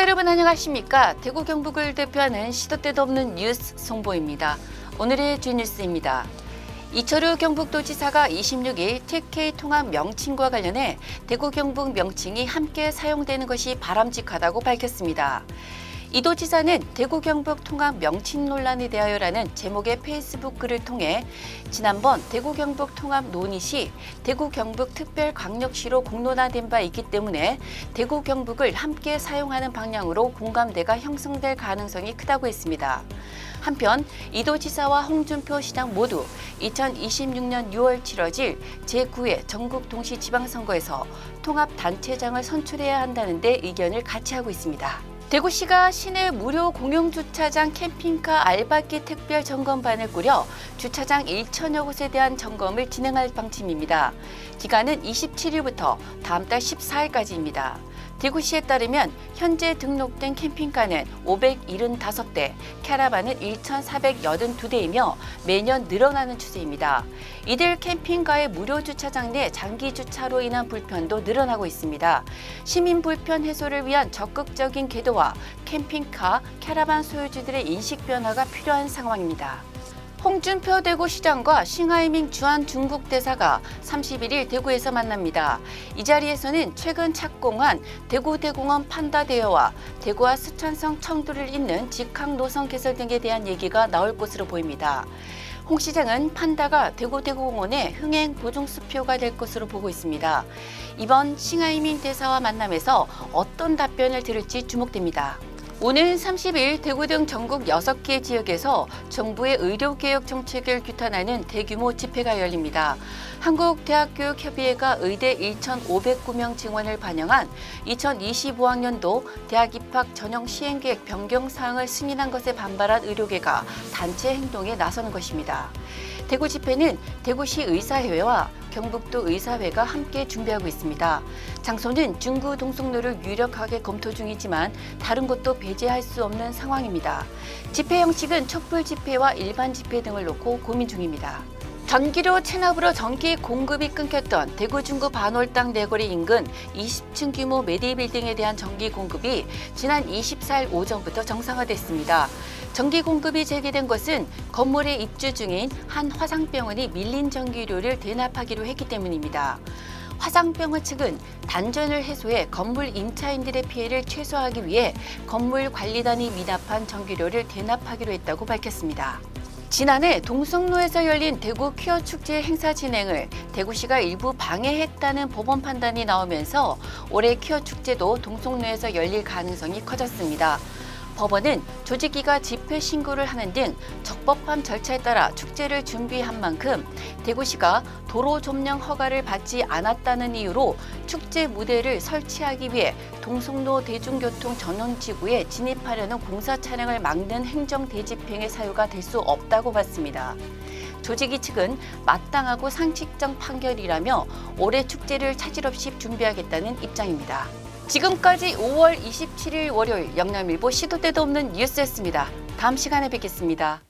여러분 안녕하십니까? 대구 경북을 대표하는 시도 때도 없는 뉴스 송보입니다. 오늘의 주뉴스입니다. 이철우 경북도지사가 26일 TK 통합 명칭과 관련해 대구 경북 명칭이 함께 사용되는 것이 바람직하다고 밝혔습니다. 이 도 지사는 대구 경북 통합 명칭 논란에 대하여라는 제목의 페이스북 글을 통해 지난번 대구 경북 통합 논의 시 대구 경북 특별광역시로 공론화된 바 있기 때문에 대구 경북을 함께 사용하는 방향으로 공감대가 형성될 가능성이 크다고 했습니다. 한편 이도 지사와 홍준표 시장 모두 2026년 6월 치러질 제9회 전국 동시 지방선거에서 통합 단체장을 선출해야 한다는 데 의견을 같이 하고 있습니다. 대구시가 시내 무료 공용 주차장 캠핑카 알바기 특별 점검반을 꾸려 주차장 1천여 곳에 대한 점검을 진행할 방침입니다. 기간은 27일부터 다음 달 14일까지입니다. 대구시에 따르면 현재 등록된 캠핑카는 575대, 캐라반은 1,482대이며 매년 늘어나는 추세입니다. 이들 캠핑카의 무료 주차장 내 장기 주차로 인한 불편도 늘어나고 있습니다. 시민 불편 해소를 위한 적극적인 계도와 캠핑카, 캐라반 소유주들의 인식 변화가 필요한 상황입니다. 홍준표 대구 시장과 싱하이밍 주한 중국 대사가 31일 대구에서 만납니다. 이 자리에서는 최근 착공한 대구 대공원 판다 대여와 대구와 스촨성 청도를 잇는 직항 노선 개설 등에 대한 얘기가 나올 것으로 보입니다. 홍 시장은 판다가 대구대공원의 흥행 보증 수표가 될 것으로 보고 있습니다. 이번 싱하이밍 대사와 만남에서 어떤 답변을 들을지 주목됩니다. 오는 30일 대구 등 전국 6개 지역에서 정부의 의료개혁 정책을 규탄하는 대규모 집회가 열립니다. 한국대학교육협의회가 의대 1,509명 증원을 반영한 2025학년도 대학 입학 전형 시행계획 변경 사항을 승인한 것에 반발한 의료계가 단체 행동에 나서는 것입니다. 대구 집회는 대구시 의사회와 경북도 의사회가 함께 준비하고 있습니다. 장소는 중구 동성로를 유력하게 검토 중이지만 다른 곳도 배제할 수 없는 상황입니다. 집회 형식은 촛불 집회와 일반 집회 등을 놓고 고민 중입니다. 전기료 체납으로 전기 공급이 끊겼던 대구 중구 반월당 내거리 인근 20층 규모 메디 빌딩에 대한 전기 공급이 지난 24일 오전부터 정상화됐습니다. 전기 공급이 재개된 것은 건물에 입주 중인 한 화상병원이 밀린 전기료를 대납하기로 했기 때문입니다. 화상병원 측은 단전을 해소해 건물 임차인들의 피해를 최소화하기 위해 건물 관리단이 미납한 전기료를 대납하기로 했다고 밝혔습니다. 지난해 동성로에서 열린 대구 퀴어 축제 행사 진행을 대구시가 일부 방해했다는 법원 판단이 나오면서 올해 퀴어 축제도 동성로에서 열릴 가능성이 커졌습니다. 법원은 조직위가 집회 신고를 하는 등 적법한 절차에 따라 축제를 준비한 만큼 대구시가 도로 점령 허가를 받지 않았다는 이유로 축제 무대를 설치하기 위해 동성로 대중교통 전원 지구에 진입하려는 공사 차량을 막는 행정 대집행의 사유가 될 수 없다고 봤습니다. 조직위 측은 마땅하고 상식적 판결이라며 올해 축제를 차질 없이 준비하겠다는 입장입니다. 지금까지 5월 27일 월요일 영남일보 시도 때도 없는 뉴스였습니다. 다음 시간에 뵙겠습니다.